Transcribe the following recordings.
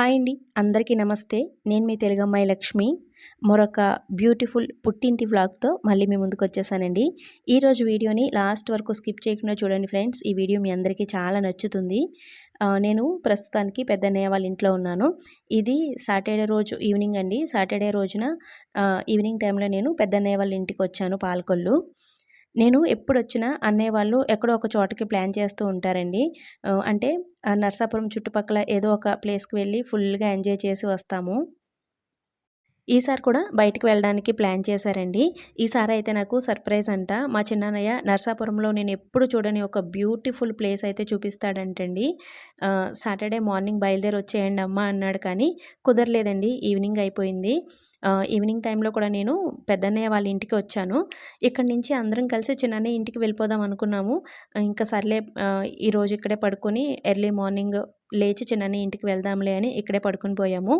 Hi అండి. అందరికీ నమస్తే. నేను మీ తెలుగమ్మాయి లక్ష్మి. మరొక బ్యూటిఫుల్ పుట్టింటి వ్లాగ్తో మళ్ళీ మీ ముందుకు వచ్చేసానండి. ఈరోజు వీడియోని లాస్ట్ వరకు స్కిప్ చేయకుండా చూడండి ఫ్రెండ్స్. ఈ వీడియో మీ అందరికీ చాలా నచ్చుతుంది. నేను ప్రస్తుతానికి పెద్దన్నయ్య వాళ్ళ ఇంట్లో ఉన్నాను. ఇది సాటర్డే రోజు ఈవినింగ్ అండి. సాటర్డే రోజున ఈవినింగ్ టైంలో నేను పెద్దన్నయ్య వాళ్ళ ఇంటికి వచ్చాను పాలకొల్లు. నేను ఎప్పుడు వచ్చినా అన్నయ్య వాళ్ళు ఎక్కడో ఒక చోటకి ప్లాన్ చేస్తూ ఉంటారండి. అంటే నర్సాపురం చుట్టుపక్కల ఏదో ఒక ప్లేస్కి వెళ్ళి ఫుల్గా ఎంజాయ్ చేసి వస్తాము. ఈసారి కూడా బయటికి వెళ్ళడానికి ప్లాన్ చేశారండి. ఈసారి అయితే నాకు సర్ప్రైజ్ అంట. మా చిన్నయ్య నర్సాపురంలో నేను ఎప్పుడు చూడని ఒక బ్యూటిఫుల్ ప్లేస్ అయితే చూపిస్తాడంటండి. సాటర్డే మార్నింగ్ బయలుదేరి వచ్చేయండి అమ్మ అన్నాడు కానీ కుదరలేదండి. ఈవినింగ్ అయిపోయింది. ఈవినింగ్ టైంలో కూడా నేను పెద్దన్నయ్య వాళ్ళ ఇంటికి వచ్చాను. ఇక్కడి నుంచి అందరం కలిసి చిన్నయ్య ఇంటికి వెళ్ళిపోదాం అనుకున్నాము. ఇంకా సర్లే ఈరోజు ఇక్కడే పడుకొని ఎర్లీ మార్నింగ్ లేచి చిన్నని ఇంటికి వెళ్దాంలే అని ఇక్కడే పడుకుని పోయాము.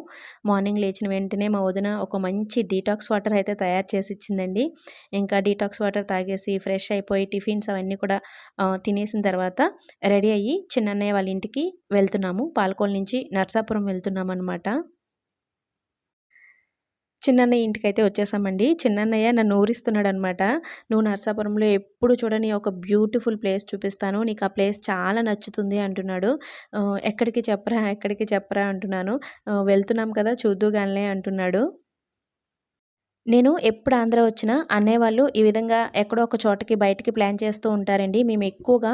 మార్నింగ్ లేచిన వెంటనే మా వదిన ఒక మంచి డీటాక్స్ వాటర్ అయితే తయారు చేసి ఇచ్చిందండి. ఇంకా డీటాక్స్ వాటర్ తాగేసి ఫ్రెష్ అయిపోయి టిఫిన్స్ అవన్నీ కూడా తినేసిన తర్వాత రెడీ అయ్యి చిన్నన్నయ్య వాళ్ళ ఇంటికి వెళ్తున్నాము. పాలకోల నుంచి నర్సాపురం వెళ్తున్నాం అనమాట చిన్నన్నయ్య ఇంటికైతే వచ్చేసామండి. చిన్నన్నయ్య నన్ను ఊరిస్తున్నాడు అనమాట నువ్వు నర్సాపురంలో ఎప్పుడు చూడని ఒక బ్యూటిఫుల్ ప్లేస్ చూపిస్తాను. నీకు ఆ ప్లేస్ చాలా నచ్చుతుంది అంటున్నాడు. ఎక్కడికి చెప్పరా ఎక్కడికి చెప్పరా అంటున్నాను. వెళ్తున్నాం కదా చూద్దుగానే అంటున్నాడు. నేను ఎప్పుడు ఆంధ్ర వచ్చినా అన్నయ్య వాళ్ళు ఈ విధంగా ఎక్కడో ఒక చోటకి బయటికి ప్లాన్ చేస్తూ ఉంటారండి. మేము ఎక్కువగా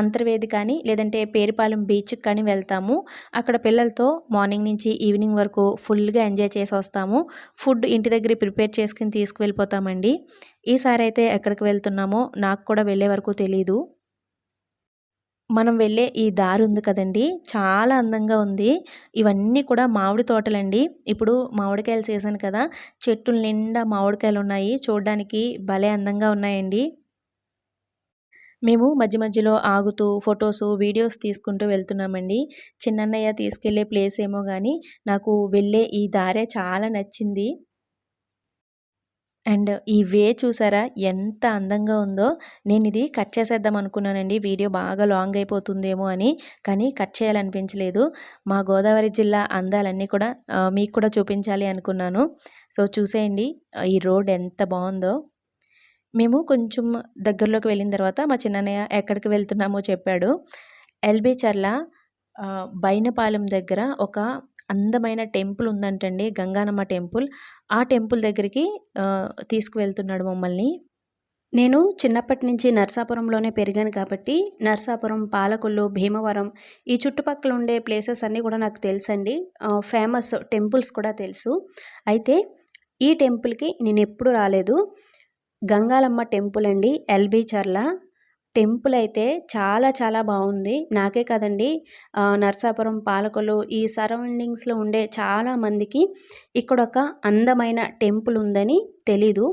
అంతర్వేది కానీ లేదంటే పేరుపాలెం బీచ్కి కానీ వెళ్తాము. అక్కడ పిల్లలతో మార్నింగ్ నుంచి ఈవినింగ్ వరకు ఫుల్గా ఎంజాయ్ చేసి వస్తాము. ఫుడ్ ఇంటి దగ్గర ప్రిపేర్ చేసుకుని తీసుకువెళ్ళిపోతామండి. ఈసారి అయితే ఎక్కడికి వెళ్తున్నామో నాకు కూడా వెళ్ళే వరకు తెలీదు. మనం వెళ్ళే ఈ దారి ఉంది కదండి. చాలా అందంగా ఉంది. ఇవన్నీ కూడా మామిడి తోటలండి. ఇప్పుడు మామిడికాయలు సీజన్ కదా. చెట్టుల నిండా మామిడికాయలు ఉన్నాయి. చూడడానికి భలే అందంగా ఉన్నాయండి. మేము మధ్య మధ్యలో ఆగుతూ ఫొటోస్ వీడియోస్ తీసుకుంటూ వెళ్తున్నామండి. చిన్నన్నయ్య తీసుకెళ్ళే ప్లేస్ ఏమో కానీ నాకు వెళ్ళే ఈ దారే చాలా నచ్చింది. అండ్ ఈ వే చూసారా? ఎంత అందంగా ఉందో. నేను ఇది కట్ చేసేద్దాం అనుకున్నానండి. వీడియో బాగా లాంగ్ అయిపోతుందేమో అని. కానీ కట్ చేయాలనిపించలేదు. మా గోదావరి జిల్లా అందాలన్నీ కూడా మీకు కూడా చూపించాలి అనుకున్నాను. సో చూసేయండి. ఈ రోడ్ ఎంత బాగుందో. మేము కొంచెం దగ్గరలోకి వెళ్ళిన తర్వాత మా చిన్నయ్య ఎక్కడికి వెళ్తున్నామో చెప్పాడు. ఎల్బీ చర్ల బైనపాలెం దగ్గర ఒక అందమైన టెంపుల్ ఉందంటండి గంగానమ్మ టెంపుల్. ఆ టెంపుల్ దగ్గరికి తీసుకువెళ్తున్నాడు మమ్మల్ని. నేను చిన్నప్పటి నుంచి నర్సాపురంలోనే పెరిగాను కాబట్టి నర్సాపురం పాలకొల్లు భీమవరం ఈ చుట్టుపక్కల ఉండే ప్లేసెస్ అన్నీ కూడా నాకు తెలుసండి. ఫేమస్ టెంపుల్స్ కూడా తెలుసు. అయితే ఈ టెంపుల్కి నేను ఎప్పుడు రాలేదు. గంగాలమ్మ టెంపుల్ అండి ఎల్బీ చర్ల. టెంపుల్ అయితే చాలా చాలా బాగుంది. నాకే కదండి నర్సాపురం పాలకులు ఈ సరౌండింగ్స్లో ఉండే చాలామందికి ఇక్కడ ఒక అందమైన టెంపుల్ ఉందని తెలీదు.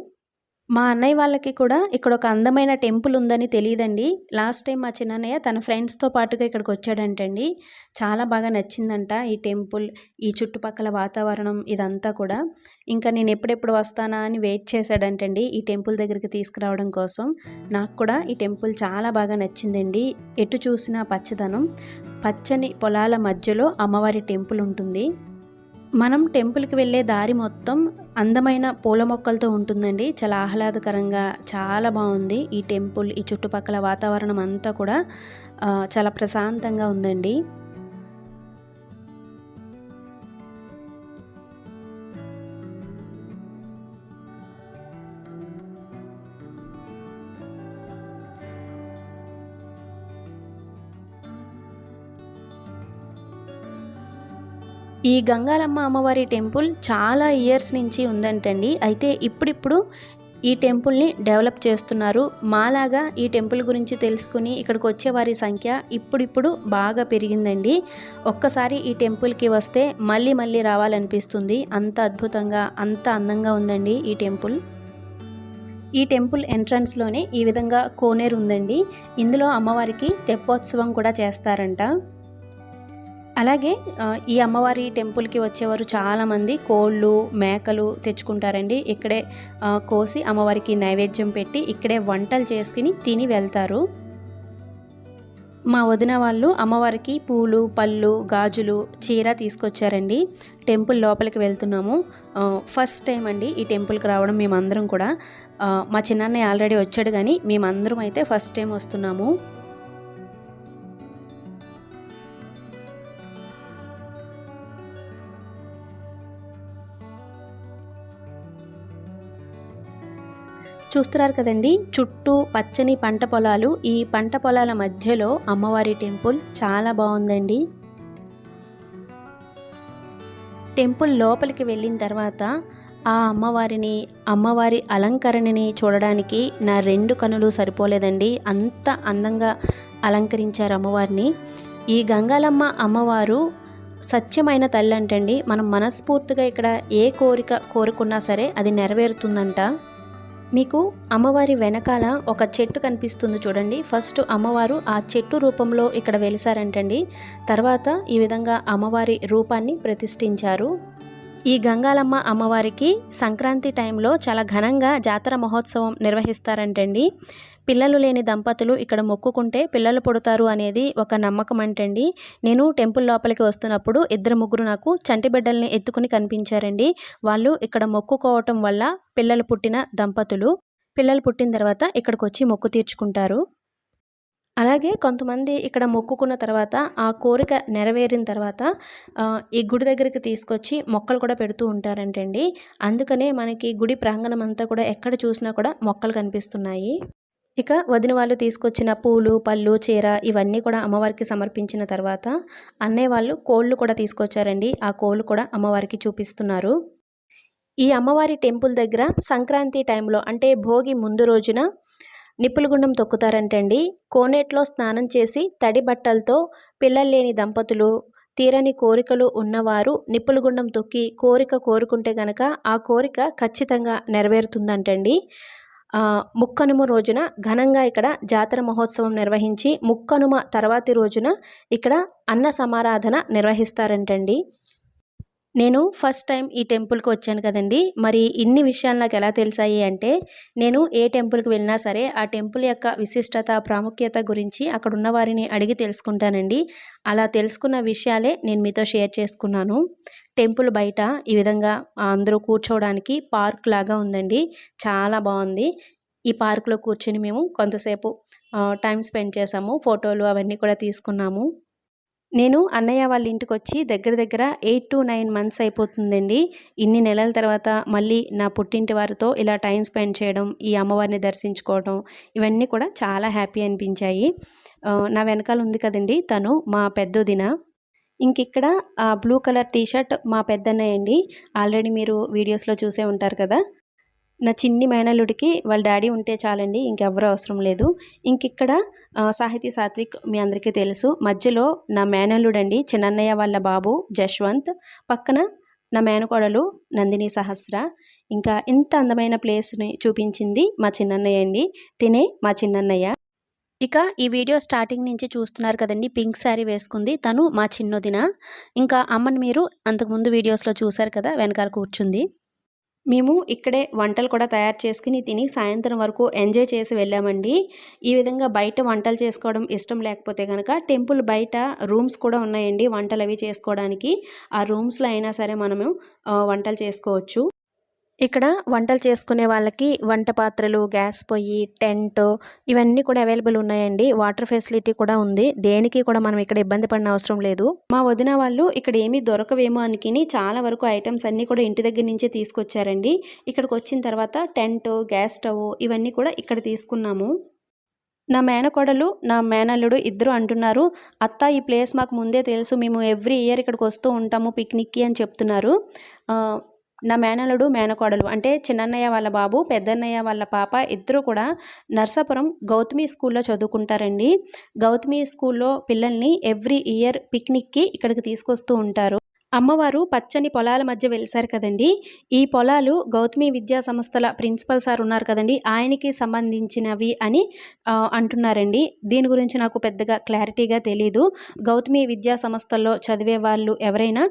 మా అన్నయ్య వాళ్ళకి కూడా ఇక్కడ ఒక అందమైన టెంపుల్ ఉందని తెలియదండి. లాస్ట్ టైం మా చిన్నయ్య తన ఫ్రెండ్స్తో పాటుగా ఇక్కడికి వచ్చాడంటండి. చాలా బాగా నచ్చిందంట ఈ టెంపుల్ ఈ చుట్టుపక్కల వాతావరణం ఇదంతా కూడా. ఇంకా నేను ఎప్పుడెప్పుడు వస్తానా అని వెయిట్ చేశాడంటండి ఈ టెంపుల్ దగ్గరికి తీసుకురావడం కోసం. నాకు కూడా ఈ టెంపుల్ చాలా బాగా నచ్చిందండి. ఎటు చూసినా పచ్చదనం. పచ్చని పొలాల మధ్యలో అమ్మవారి టెంపుల్ ఉంటుంది. మనం టెంపుల్కి వెళ్ళే దారి మొత్తం అందమైన పూల మొక్కలతో ఉంటుందండి. చాలా ఆహ్లాదకరంగా చాలా బాగుంది. ఈ టెంపుల్ ఈ చుట్టుపక్కల వాతావరణం అంతా కూడా చాలా ప్రశాంతంగా ఉందండి. ఈ గంగాలమ్మ అమ్మవారి టెంపుల్ చాలా ఇయర్స్ నుంచి ఉందంటండి. అయితే ఇప్పుడిప్పుడు ఈ టెంపుల్ని డెవలప్ చేస్తున్నారు. మాలాగా ఈ టెంపుల్ గురించి తెలుసుకుని ఇక్కడికి వచ్చే వారి సంఖ్య ఇప్పుడిప్పుడు బాగా పెరిగిందండి. ఒక్కసారి ఈ టెంపుల్కి వస్తే మళ్ళీ మళ్ళీ రావాలనిపిస్తుంది. అంత అద్భుతంగా అంత అందంగా ఉందండి ఈ టెంపుల్. ఈ టెంపుల్ ఎంట్రన్స్లోనే ఈ విధంగా కోనేరు ఉందండి. ఇందులో అమ్మవారికి తెప్పోత్సవం కూడా చేస్తారంట. అలాగే ఈ అమ్మవారి టెంపుల్కి వచ్చేవారు చాలామంది కోళ్ళు మేకలు తెచ్చుకుంటారండి. ఇక్కడే కోసి అమ్మవారికి నైవేద్యం పెట్టి ఇక్కడే వంటలు చేసుకుని తిని వెళ్తారు. మా వదిన వాళ్ళు అమ్మవారికి పూలు పళ్ళు గాజులు చీర తీసుకొచ్చారండి. టెంపుల్ లోపలికి వెళ్తున్నాము. ఫస్ట్ టైం అండి ఈ టెంపుల్కి రావడం మేమందరం కూడా. మా చిన్నాన్నయ్య ఆల్రెడీ వచ్చాడు కానీ మేమందరం అయితే ఫస్ట్ టైం వస్తున్నాము. చూస్తున్నారు కదండి. చుట్టూ పచ్చని పంట పొలాలు. ఈ పంట పొలాల మధ్యలో అమ్మవారి టెంపుల్ చాలా బాగుందండి. టెంపుల్ లోపలికి వెళ్ళిన తర్వాత ఆ అమ్మవారిని అమ్మవారి అలంకరణని చూడడానికి నా రెండు కనులు సరిపోలేదండి. అంత అందంగా అలంకరించారు అమ్మవారిని. ఈ గంగాలమ్మ అమ్మవారు సత్యమైన తల్లి అంటండి మనం మనస్ఫూర్తిగా ఇక్కడ ఏ కోరిక కోరుకున్నా సరే అది నెరవేరుతుందంట. మీకు అమ్మవారి వెనకాల ఒక చెట్టు కనిపిస్తుంది చూడండి. ఫస్ట్ అమ్మవారు ఆ చెట్టు రూపంలో ఇక్కడ వెలిసారంటండి. తర్వాత ఈ విధంగా అమ్మవారి రూపాన్ని ప్రతిష్ఠించారు. ఈ గంగాలమ్మ అమ్మవారికి సంక్రాంతి టైంలో చాలా ఘనంగా జాతర మహోత్సవం నిర్వహిస్తారంటండి. పిల్లలు లేని దంపతులు ఇక్కడ మొక్కుకుంటే పిల్లలు పుడతారు అనేది ఒక నమ్మకం అంటండి. నేను టెంపుల్ లోపలికి వస్తున్నప్పుడు ఇద్దరు ముగ్గురు నాకు చంటి బిడ్డల్ని ఎత్తుకుని కనిపించారండి. వాళ్ళు ఇక్కడ మొక్కుకోవటం వల్ల పిల్లలు పుట్టిన దంపతులు. పిల్లలు పుట్టిన తర్వాత ఇక్కడికి వచ్చి మొక్కు తీర్చుకుంటారు. అలాగే కొంతమంది ఇక్కడ మొక్కుకున్న తర్వాత ఆ కోరిక నెరవేరిన తర్వాత ఈ గుడి దగ్గరికి తీసుకొచ్చి మొక్కలు కూడా పెడుతూ ఉంటారంటండి. అందుకనే మనకి గుడి ప్రాంగణం అంతా కూడా ఎక్కడ చూసినా కూడా మొక్కలు కనిపిస్తున్నాయి. ఇక వదిన వాళ్ళు తీసుకొచ్చిన పూలు పళ్ళు చీర ఇవన్నీ కూడా అమ్మవారికి సమర్పించిన తర్వాత అన్నయ్య వాళ్ళు కోళ్ళు కూడా తీసుకొచ్చారండి. ఆ కోళ్ళు కూడా అమ్మవారికి చూపిస్తున్నారు. ఈ అమ్మవారి టెంపుల్ దగ్గర సంక్రాంతి టైంలో అంటే భోగి ముందు రోజున నిప్పులగుండం తొక్కుతారంటండి. కోనేట్లో స్నానం చేసి తడి బట్టలతో పిల్లలు లేని దంపతులు తీరని కోరికలు ఉన్నవారు నిప్పులగుండం తొక్కి కోరిక కోరుకుంటే గనక ఆ కోరిక ఖచ్చితంగా నెరవేరుతుందంటండి. ముక్కనుమ రోజున ఘనంగా ఇక్కడ జాతర మహోత్సవం నిర్వహించి ముక్కనుమ తర్వాతి రోజున ఇక్కడ అన్న సమారాధన నిర్వహిస్తారంటండి. నేను ఫస్ట్ టైం ఈ టెంపుల్కి వచ్చాను కదండి. మరి ఇన్ని విషయాలు నాకు ఎలా తెలిసాయి అంటే నేను ఏ టెంపుల్కి వెళ్ళినా సరే ఆ టెంపుల్ యొక్క విశిష్టత ప్రాముఖ్యత గురించి అక్కడ ఉన్న వారిని అడిగి తెలుసుకుంటానండి. అలా తెలుసుకున్న విషయాలే నేను మీతో షేర్ చేసుకున్నాను. టెంపుల్ బయట ఈ విధంగా అందరూ కూర్చోవడానికి పార్క్ లాగా ఉందండి. చాలా బాగుంది. ఈ పార్క్లో కూర్చొని మేము కొంతసేపు టైం స్పెండ్ చేసాము. ఫోటోలు అవన్నీ కూడా తీసుకున్నాము. నేను అన్నయ్య వాళ్ళ ఇంటికి వచ్చి దగ్గర దగ్గర ఎయిట్ టు నైన్ మంత్స్ అయిపోతుందండి. ఇన్ని నెలల తర్వాత మళ్ళీ నా పుట్టింటి వారితో ఇలా టైం స్పెండ్ చేయడం ఈ అమ్మవారిని దర్శించుకోవడం ఇవన్నీ కూడా చాలా హ్యాపీ అనిపించాయి. నా వెనకాల ఉంది కదండి తను మా పెద్దదిన. ఇంక ఇక్కడ ఆ బ్లూ కలర్ టీషర్ట్ మా పెద్దన్నయ్య అండి. ఆల్రెడీ మీరు వీడియోస్లో చూసే ఉంటారు కదా. నా చిన్ని మేనల్లుడికి వాళ్ళ డాడీ ఉంటే చాలండి ఇంకెవరూ అవసరం లేదు. ఇంకిక్కడ సాహితీ సాత్విక్ మీ అందరికీ తెలుసు. మధ్యలో నా మేనల్లుడండి చిన్నన్నయ్య వాళ్ళ బాబు జశ్వంత్ పక్కన నా మేనకోడలు నందిని సహస్ర. ఇంకా ఇంత అందమైన ప్లేస్ని చూపించింది మా చిన్నన్నయ్య అండి. తినే మా చిన్నన్నయ్య. ఇక ఈ వీడియో స్టార్టింగ్ నుంచి చూస్తున్నారు కదండి పింక్ శారీ వేసుకుంది తను మా చిన్నదిన. ఇంకా అమ్మని మీరు అంతకుముందు వీడియోస్లో చూశారు కదా వెనకాల కూర్చుంది. మేము ఇక్కడే వంటలు కూడా తయారు చేసుకుని తిని సాయంత్రం వరకు ఎంజాయ్ చేసి వెళ్ళామండి. ఈ విధంగా బయట వంటలు చేసుకోవడం ఇష్టం లేకపోతే కనుక టెంపుల్ బయట రూమ్స్ కూడా ఉన్నాయండి వంటలు అవి చేసుకోవడానికి. ఆ రూమ్స్లో అయినా సరే మనము వంటలు చేసుకోవచ్చు. ఇక్కడ వంటలు చేసుకునే వాళ్ళకి వంట పాత్రలు గ్యాస్ పొయ్యి టెంట్ ఇవన్నీ కూడా అవైలబుల్ ఉన్నాయండి. వాటర్ ఫెసిలిటీ కూడా ఉంది. దేనికి కూడా మనం ఇక్కడ ఇబ్బంది పడిన అవసరం లేదు. మా వదిన వాళ్ళు ఇక్కడ ఏమీ దొరకవేమో అనుకుని చాలా వరకు ఐటమ్స్ అన్నీ కూడా ఇంటి దగ్గర నుంచే తీసుకొచ్చారండి. ఇక్కడికి వచ్చిన తర్వాత టెంట్ గ్యాస్ స్టవ్ ఇవన్నీ కూడా ఇక్కడ తీసుకున్నాము. నా మేనకోడలు నా మేనల్లుడు ఇద్దరు అంటున్నారు అత్త ఈ ప్లేస్ మాకు ముందే తెలుసు. మేము ఎవ్రీ ఇయర్ ఇక్కడికి వస్తూ ఉంటాము పిక్నిక్కి అని చెప్తున్నారు. నా మేనలుడు మేనకోడలు అంటే చిన్నన్నయ్య వాళ్ళ బాబు పెద్దన్నయ్య వాళ్ళ పాప ఇద్దరు కూడా నర్సాపురం గౌతమి స్కూల్లో చదువుకుంటారండి. గౌతమి స్కూల్లో పిల్లల్ని ఎవ్రీ ఇయర్ పిక్నిక్కి ఇక్కడికి తీసుకొస్తూ ఉంటారు. అమ్మవారు పచ్చని పొలాల మధ్య వెలిసారు కదండి. ఈ పొలాలు గౌతమి విద్యా సంస్థల ప్రిన్సిపల్ సార్ ఉన్నారు కదండి. ఆయనకి సంబంధించినవి అని అంటున్నారండి. దీని గురించి నాకు పెద్దగా క్లారిటీగా తెలీదు. గౌతమి విద్యా సంస్థల్లో చదివే వాళ్ళు ఎవరైనా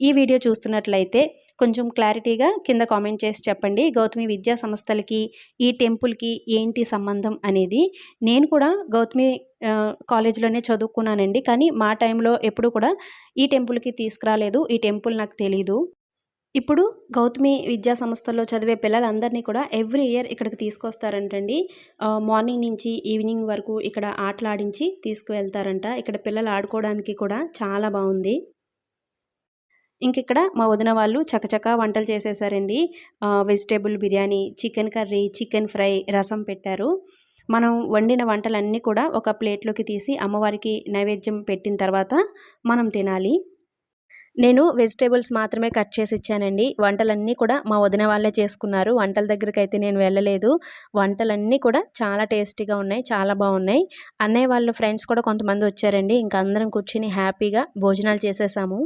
ఈ వీడియో చూస్తున్నట్లయితే కొంచెం క్లారిటీగా కింద కామెంట్ చేసి చెప్పండి. గౌతమి విద్యా సంస్థలకి ఈ టెంపుల్కి ఏంటి సంబంధం అనేది? నేను కూడా గౌతమి కాలేజీలోనే చదువుకున్నానండి. కానీ మా టైంలో ఎప్పుడు కూడా ఈ టెంపుల్కి తీసుకురాలేదు. ఈ టెంపుల్ నాకు తెలీదు. ఇప్పుడు గౌతమి విద్యా సంస్థల్లో చదివే పిల్లలందరినీ కూడా ఎవ్రీ ఇయర్ ఇక్కడికి తీసుకొస్తారంటండి. మార్నింగ్ నుంచి ఈవినింగ్ వరకు ఇక్కడ ఆటలాడించి తీసుకువెళ్తారంట. ఇక్కడ పిల్లలు ఆడుకోవడానికి కూడా చాలా బాగుంది. ఇంక ఇక్కడ మా వదిన వాళ్ళు చకచకా వంటలు చేసేసారండి. Vegetable biryani chicken curry chicken fry రసం పెట్టారు. మనం వండిన వంటలన్నీ కూడా ఒక ప్లేట్లోకి తీసి అమ్మవారికి నైవేద్యం పెట్టిన తర్వాత మనం తినాలి. నేను వెజిటేబుల్స్ మాత్రమే కట్ చేసి ఇచ్చానండి. వంటలన్నీ కూడా మా వదిన వాళ్ళే చేసుకున్నారు. వంటల దగ్గరికి అయితే నేను వెళ్ళలేదు. వంటలన్నీ కూడా చాలా టేస్టీగా ఉన్నాయి చాలా బాగున్నాయి. అన్నయ్య వాళ్ళ ఫ్రెండ్స్ కూడా కొంతమంది వచ్చారండి. ఇంకా అందరం కూర్చుని హ్యాపీగా భోజనాలు చేసేసాము.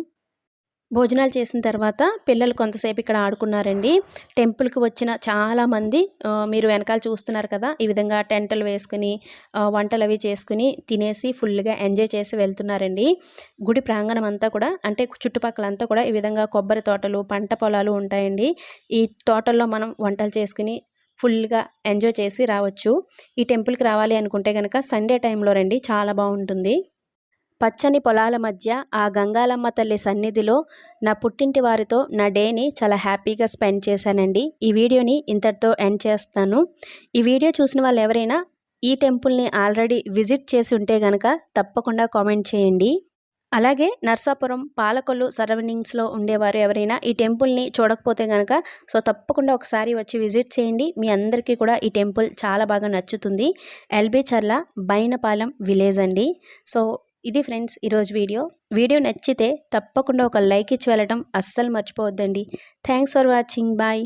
భోజనాలు చేసిన తర్వాత పిల్లలు కొంతసేపు ఇక్కడ ఆడుకున్నారండి. టెంపుల్కి వచ్చిన చాలామంది మీరు వెనకాల చూస్తున్నారు కదా ఈ విధంగా టెంటలు వేసుకుని వంటలు అవి చేసుకుని తినేసి ఫుల్గా ఎంజాయ్ చేసి వెళ్తున్నారండి. గుడి ప్రాంగణం అంతా కూడా అంటే చుట్టుపక్కల అంతా కూడా ఈ విధంగా కొబ్బరి తోటలు పంట పొలాలు ఉంటాయండి. ఈ తోటల్లో మనం వంటలు చేసుకుని ఫుల్గా ఎంజాయ్ చేసి రావచ్చు. ఈ టెంపుల్కి రావాలి అనుకుంటే కనుక సండే టైంలో రండి చాలా బాగుంటుంది. పచ్చని పొలాల మధ్య ఆ గంగాలమ్మ తల్లి సన్నిధిలో నా పుట్టింటి వారితో నా డేని చాలా హ్యాపీగా స్పెండ్ చేశానండి. ఈ వీడియోని ఇంతటితో ఎండ్ చేస్తాను. ఈ వీడియో చూసిన వాళ్ళు ఎవరైనా ఈ టెంపుల్ని ఆల్రెడీ విజిట్ చేసి ఉంటే కనుక తప్పకుండా కామెంట్ చేయండి. అలాగే నర్సాపురం పాలకొల్లు సరౌండింగ్స్లో ఉండేవారు ఎవరైనా ఈ టెంపుల్ని చూడకపోతే కనుక సో తప్పకుండా ఒకసారి వచ్చి విజిట్ చేయండి. మీ అందరికీ కూడా ఈ టెంపుల్ చాలా బాగా నచ్చుతుంది. ఎల్బీ చర్ల బైనపాలెం విలేజ్ అండి. సో ఇది ఫ్రెండ్స్ ఈరోజు వీడియో. వీడియో నచ్చితే తప్పకుండా ఒక లైక్ ఇచ్చి వెళ్ళటం అస్సలు మర్చిపోవద్దండి. Thanks for watching. బాయ్.